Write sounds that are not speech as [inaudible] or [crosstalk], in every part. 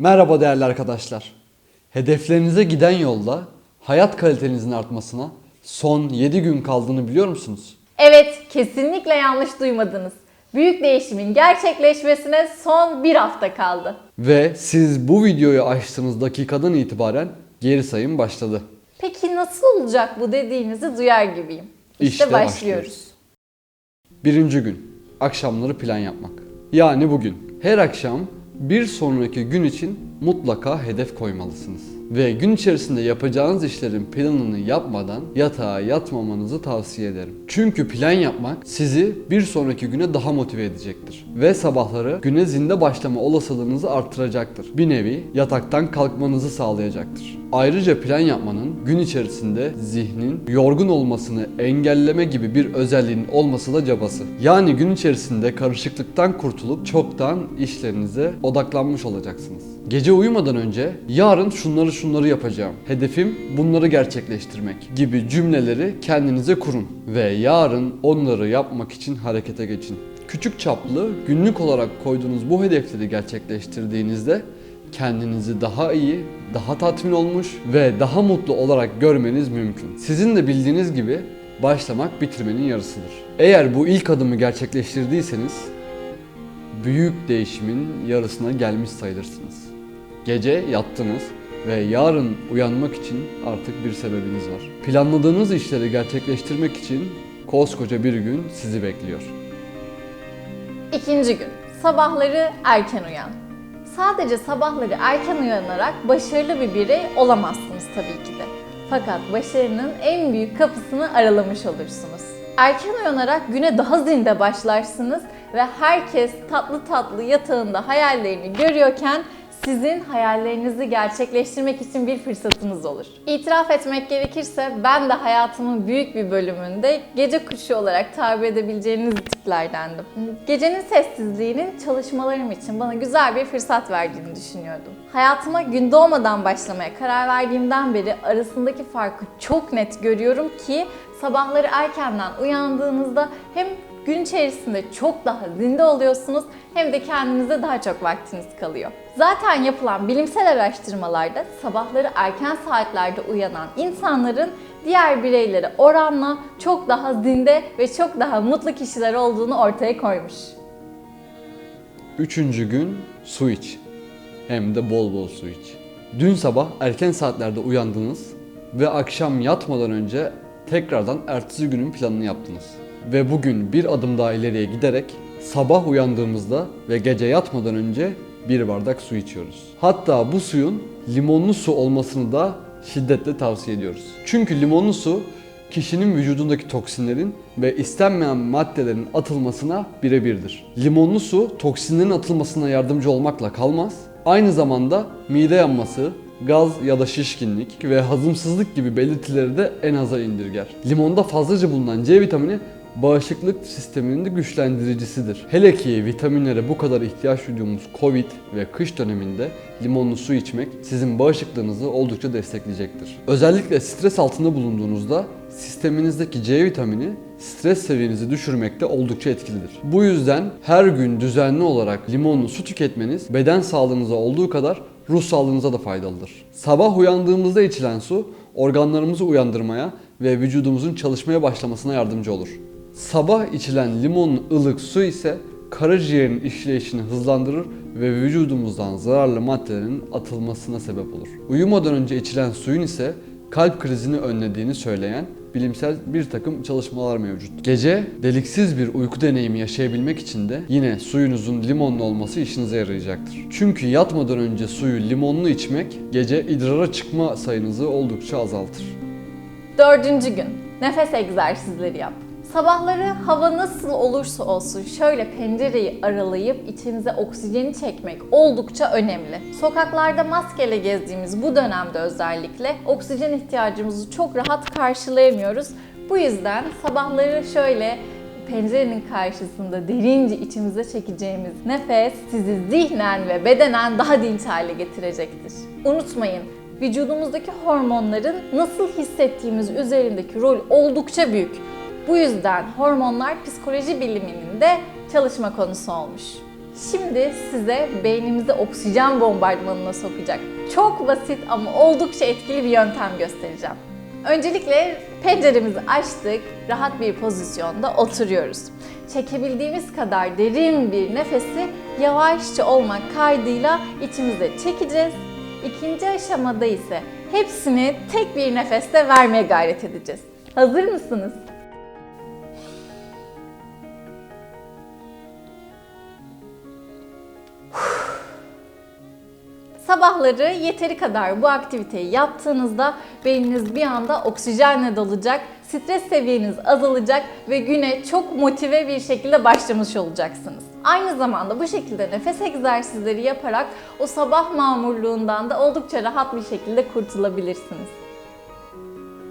Merhaba değerli arkadaşlar. Hedeflerinize giden yolda hayat kalitenizin artmasına son 7 gün kaldığını biliyor musunuz? Evet, kesinlikle yanlış duymadınız. Büyük değişimin gerçekleşmesine son bir hafta kaldı. Ve siz bu videoyu açtığınız dakikadan itibaren geri sayım başladı. Peki nasıl olacak bu dediğinizi duyar gibiyim. İşte, İşte başlıyoruz. başlıyoruz. Birinci gün. Akşamları plan yapmak. Yani bugün. Her akşam bir sonraki gün için mutlaka hedef koymalısınız. Ve gün içerisinde yapacağınız işlerin planını yapmadan yatağa yatmamanızı tavsiye ederim. Çünkü plan yapmak sizi bir sonraki güne daha motive edecektir. Ve sabahları güne zinde başlama olasılığınızı arttıracaktır. Bir nevi yataktan kalkmanızı sağlayacaktır. Ayrıca plan yapmanın gün içerisinde zihnin yorgun olmasını engelleme gibi bir özelliğinin olması da cabası. Yani gün içerisinde karışıklıktan kurtulup çoktan işlerinize odaklanmış olacaksınız. Gece uyumadan önce yarın şunları şunları yapacağım. Hedefim bunları gerçekleştirmek gibi cümleleri kendinize kurun ve yarın onları yapmak için harekete geçin. Küçük çaplı günlük olarak koyduğunuz bu hedefleri gerçekleştirdiğinizde kendinizi daha iyi, daha tatmin olmuş ve daha mutlu olarak görmeniz mümkün. Sizin de bildiğiniz gibi başlamak bitirmenin yarısıdır. Eğer bu ilk adımı gerçekleştirdiyseniz büyük değişimin yarısına gelmiş sayılırsınız. Gece yattınız ve yarın uyanmak için artık bir sebebiniz var. Planladığınız işleri gerçekleştirmek için koskoca bir gün sizi bekliyor. İkinci gün. Sabahları erken uyan. Sadece sabahları erken uyanarak başarılı bir birey olamazsınız tabii ki de. Fakat başarının en büyük kapısını aralamış olursunuz. Erken uyanarak güne daha zinde başlarsınız ve herkes tatlı tatlı yatağında hayallerini görüyorken sizin hayallerinizi gerçekleştirmek için bir fırsatınız olur. İtiraf etmek gerekirse ben de hayatımın büyük bir bölümünde gece kuşu olarak tabir edebileceğiniz tiplerdendim. Gecenin sessizliğinin çalışmalarım için bana güzel bir fırsat verdiğini düşünüyordum. Hayatıma gün doğmadan başlamaya karar verdiğimden beri arasındaki farkı çok net görüyorum ki sabahları erkenden uyandığınızda hem gün içerisinde çok daha zinde oluyorsunuz hem de kendinize daha çok vaktiniz kalıyor. Zaten yapılan bilimsel araştırmalarda sabahları erken saatlerde uyanan insanların diğer bireylere oranla çok daha zinde ve çok daha mutlu kişiler olduğunu ortaya koymuş. Üçüncü gün su iç. Hem de bol bol su iç. Dün sabah erken saatlerde uyandınız ve akşam yatmadan önce tekrardan ertesi günün planını yaptınız. Ve bugün bir adım daha ileriye giderek sabah uyandığımızda ve gece yatmadan önce bir bardak su içiyoruz. Hatta bu suyun limonlu su olmasını da şiddetle tavsiye ediyoruz. Çünkü limonlu su kişinin vücudundaki toksinlerin ve istenmeyen maddelerin atılmasına birebirdir. Limonlu su toksinlerin atılmasına yardımcı olmakla kalmaz, aynı zamanda mide yanması, gaz ya da şişkinlik ve hazımsızlık gibi belirtileri de en aza indirger. Limonda fazlaca bulunan C vitamini bağışıklık sisteminin de güçlendiricisidir. Hele ki vitaminlere bu kadar ihtiyaç duyduğumuz Covid ve kış döneminde limonlu su içmek sizin bağışıklığınızı oldukça destekleyecektir. Özellikle stres altında bulunduğunuzda sisteminizdeki C vitamini stres seviyenizi düşürmekte oldukça etkilidir. Bu yüzden her gün düzenli olarak limonlu su tüketmeniz beden sağlığınıza olduğu kadar ruh sağlığınıza da faydalıdır. Sabah uyandığımızda içilen su organlarımızı uyandırmaya ve vücudumuzun çalışmaya başlamasına yardımcı olur. Sabah içilen limonlu ılık su ise karaciğerin işleyişini hızlandırır ve vücudumuzdan zararlı maddelerin atılmasına sebep olur. Uyumadan önce içilen suyun ise kalp krizini önlediğini söyleyen bilimsel bir takım çalışmalar mevcut. Gece deliksiz bir uyku deneyimi yaşayabilmek için de yine suyunuzun limonlu olması işinize yarayacaktır. Çünkü yatmadan önce suyu limonlu içmek gece idrara çıkma sayınızı oldukça azaltır. Dördüncü gün. Nefes egzersizleri yap. Sabahları hava nasıl olursa olsun şöyle pencereyi aralayıp içinize oksijeni çekmek oldukça önemli. Sokaklarda maskeyle gezdiğimiz bu dönemde özellikle oksijen ihtiyacımızı çok rahat karşılayamıyoruz. Bu yüzden sabahları şöyle pencerenin karşısında derince içimize çekeceğimiz nefes sizi zihnen ve bedenen daha dinç hale getirecektir. Unutmayın, vücudumuzdaki hormonların nasıl hissettiğimiz üzerindeki rol oldukça büyük. Bu yüzden hormonlar psikoloji biliminin de çalışma konusu olmuş. Şimdi size beynimizi oksijen bombardımanına sokacak çok basit ama oldukça etkili bir yöntem göstereceğim. Öncelikle penceremizi açtık, rahat bir pozisyonda oturuyoruz. Çekebildiğimiz kadar derin bir nefesi yavaşça olmak kaydıyla içimize çekeceğiz. İkinci aşamada ise hepsini tek bir nefeste vermeye gayret edeceğiz. Hazır mısınız? Sabahları yeteri kadar bu aktiviteyi yaptığınızda beyniniz bir anda oksijenle dolacak, stres seviyeniz azalacak ve güne çok motive bir şekilde başlamış olacaksınız. Aynı zamanda bu şekilde nefes egzersizleri yaparak o sabah mamurluğundan da oldukça rahat bir şekilde kurtulabilirsiniz.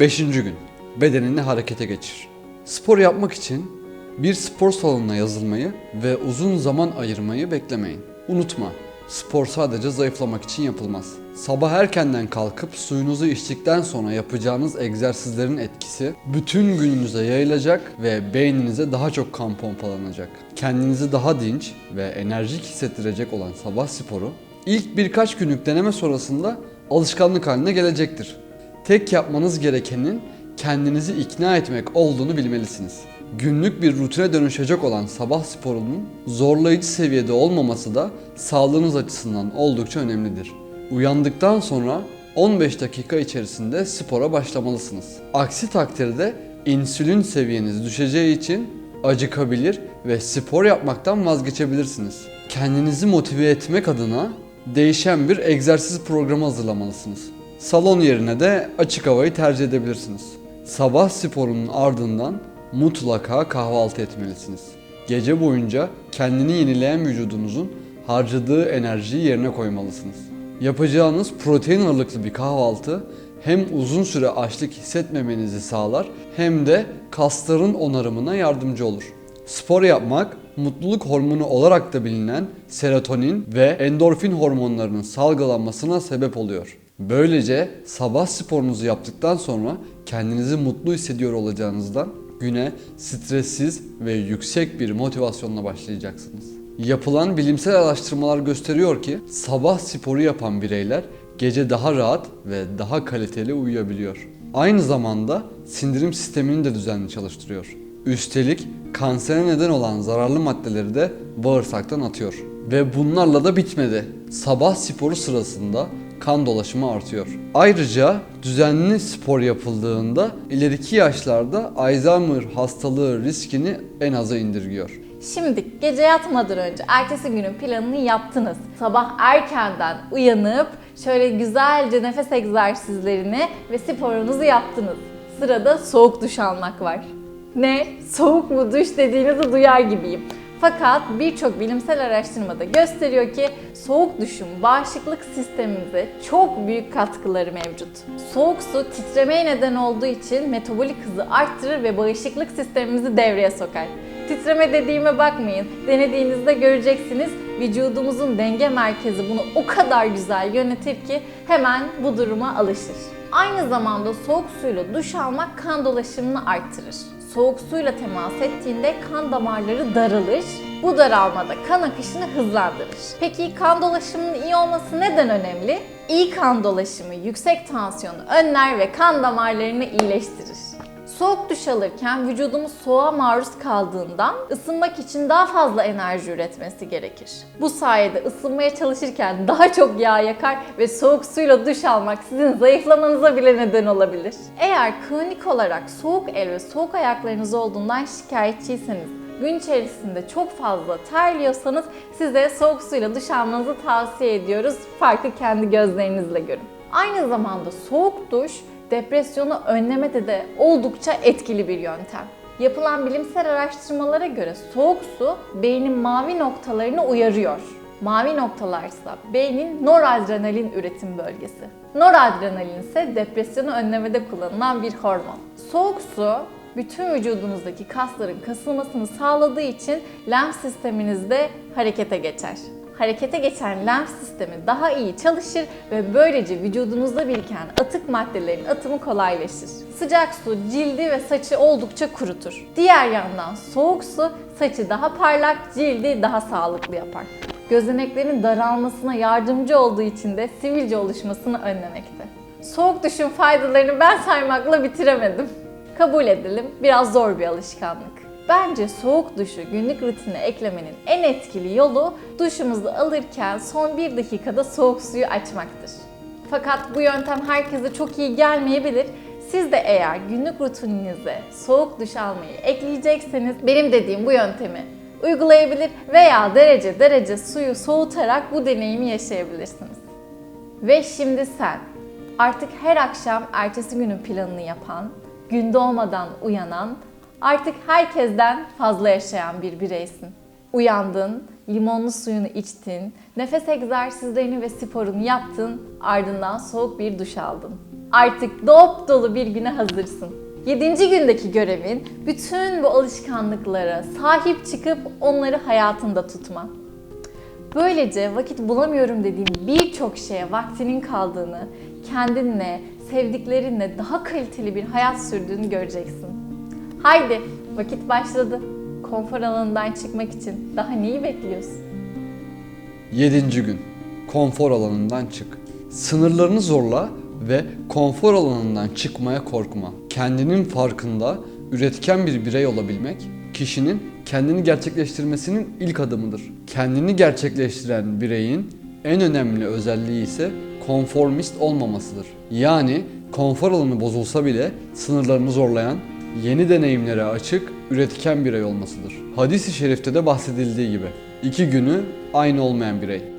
Beşinci gün. Bedenini harekete geçir. Spor yapmak için bir spor salonuna yazılmayı ve uzun zaman ayırmayı beklemeyin. Unutma, spor sadece zayıflamak için yapılmaz. Sabah erkenden kalkıp suyunuzu içtikten sonra yapacağınız egzersizlerin etkisi bütün gününüze yayılacak ve beyninize daha çok kan pompalanacak. Kendinizi daha dinç ve enerjik hissettirecek olan sabah sporu ilk birkaç günlük deneme sonrasında alışkanlık haline gelecektir. Tek yapmanız gerekenin kendinizi ikna etmek olduğunu bilmelisiniz. Günlük bir rutine dönüşecek olan sabah sporunun zorlayıcı seviyede olmaması da sağlığınız açısından oldukça önemlidir. Uyandıktan sonra 15 dakika içerisinde spora başlamalısınız. Aksi takdirde insülin seviyeniz düşeceği için acıkabilir ve spor yapmaktan vazgeçebilirsiniz. Kendinizi motive etmek adına değişen bir egzersiz programı hazırlamalısınız. Salon yerine de açık havayı tercih edebilirsiniz. Sabah sporunun ardından mutlaka kahvaltı etmelisiniz. Gece boyunca kendini yenileyen vücudunuzun harcadığı enerjiyi yerine koymalısınız. Yapacağınız protein ağırlıklı bir kahvaltı hem uzun süre açlık hissetmemenizi sağlar hem de kasların onarımına yardımcı olur. Spor yapmak mutluluk hormonu olarak da bilinen serotonin ve endorfin hormonlarının salgılanmasına sebep oluyor. Böylece sabah sporunuzu yaptıktan sonra kendinizi mutlu hissediyor olacağınızdan güne stressiz ve yüksek bir motivasyonla başlayacaksınız. Yapılan bilimsel araştırmalar gösteriyor ki sabah sporu yapan bireyler gece daha rahat ve daha kaliteli uyuyabiliyor. Aynı zamanda sindirim sistemini de düzenli çalıştırıyor. Üstelik kansere neden olan zararlı maddeleri de bağırsaktan atıyor. Ve bunlarla da bitmedi. Sabah sporu sırasında kan dolaşımı artıyor. Ayrıca düzenli spor yapıldığında ileriki yaşlarda Alzheimer hastalığı riskini en aza indirgiyor. Şimdi gece yatmadan önce ertesi günün planını yaptınız. Sabah erkenden uyanıp şöyle güzelce nefes egzersizlerini ve sporunuzu yaptınız. Sırada soğuk duş almak var. Ne? Soğuk mu duş dediğinizi duyar gibiyim. Fakat birçok bilimsel araştırmada gösteriyor ki soğuk duşun bağışıklık sistemimize çok büyük katkıları mevcut. Soğuk su titremeye neden olduğu için metabolik hızı arttırır ve bağışıklık sistemimizi devreye sokar. Titreme dediğime bakmayın. Denediğinizde göreceksiniz vücudumuzun denge merkezi bunu o kadar güzel yönetir ki hemen bu duruma alışır. Aynı zamanda soğuk suyla duş almak kan dolaşımını arttırır. Soğuk suyla temas ettiğinde kan damarları daralır. Bu daralmada kan akışını hızlandırır. Peki kan dolaşımının iyi olması neden önemli? İyi kan dolaşımı yüksek tansiyonu önler ve kan damarlarını iyileştirir. Soğuk duş alırken vücudumuz soğuğa maruz kaldığından ısınmak için daha fazla enerji üretmesi gerekir. Bu sayede ısınmaya çalışırken [laughs] daha çok yağ yakar ve soğuk suyla duş almak sizin zayıflamanıza bile neden olabilir. Eğer kronik olarak soğuk el ve soğuk ayaklarınız olduğundan şikayetçiyseniz gün içerisinde çok fazla terliyorsanız size soğuk suyla duş almanızı tavsiye ediyoruz. Farkı kendi gözlerinizle görün. Aynı zamanda soğuk duş depresyonu önlemede de oldukça etkili bir yöntem. Yapılan bilimsel araştırmalara göre soğuk su beynin mavi noktalarını uyarıyor. Mavi noktalarsa beynin noradrenalin üretim bölgesi. Noradrenalin ise depresyonu önlemede kullanılan bir hormon. Soğuk su bütün vücudunuzdaki kasların kasılmasını sağladığı için lenf sisteminizde harekete geçer. Harekete geçen lenf sistemi daha iyi çalışır ve böylece vücudunuzda biriken atık maddelerin atımı kolaylaşır. Sıcak su cildi ve saçı oldukça kurutur. Diğer yandan soğuk su saçı daha parlak, cildi daha sağlıklı yapar. Gözeneklerin daralmasına yardımcı olduğu için de sivilce oluşmasını önlemekte. Soğuk duşun faydalarını ben saymakla bitiremedim. Kabul edelim biraz zor bir alışkanlık. Bence soğuk duşu günlük rutine eklemenin en etkili yolu duşumuzu alırken son bir dakikada soğuk suyu açmaktır. Fakat bu yöntem herkese çok iyi gelmeyebilir. Siz de eğer günlük rutininize soğuk duş almayı ekleyecekseniz benim dediğim bu yöntemi uygulayabilir veya derece derece suyu soğutarak bu deneyimi yaşayabilirsiniz. Ve şimdi sen artık her akşam ertesi günün planını yapan, gün doğmadan uyanan, artık herkesten fazla yaşayan bir bireysin. Uyandın, limonlu suyunu içtin, nefes egzersizlerini ve sporunu yaptın, ardından soğuk bir duş aldın. Artık dop dolu bir güne hazırsın. Yedinci gündeki görevin bütün bu alışkanlıklara sahip çıkıp onları hayatında tutma. Böylece vakit bulamıyorum dediğin birçok şeye vaktinin kaldığını, kendinle, sevdiklerinle daha kaliteli bir hayat sürdüğünü göreceksin. Haydi vakit başladı. Konfor alanından çıkmak için daha neyi bekliyorsun? 7. gün. Konfor alanından çık. Sınırlarını zorla ve konfor alanından çıkmaya korkma. Kendinin farkında üretken bir birey olabilmek kişinin kendini gerçekleştirmesinin ilk adımıdır. Kendini gerçekleştiren bireyin en önemli özelliği ise konformist olmamasıdır. Yani konfor alanı bozulsa bile sınırlarını zorlayan, yeni deneyimlere açık, üretken birey olmasıdır. Hadis-i şerifte de bahsedildiği gibi iki günü aynı olmayan birey.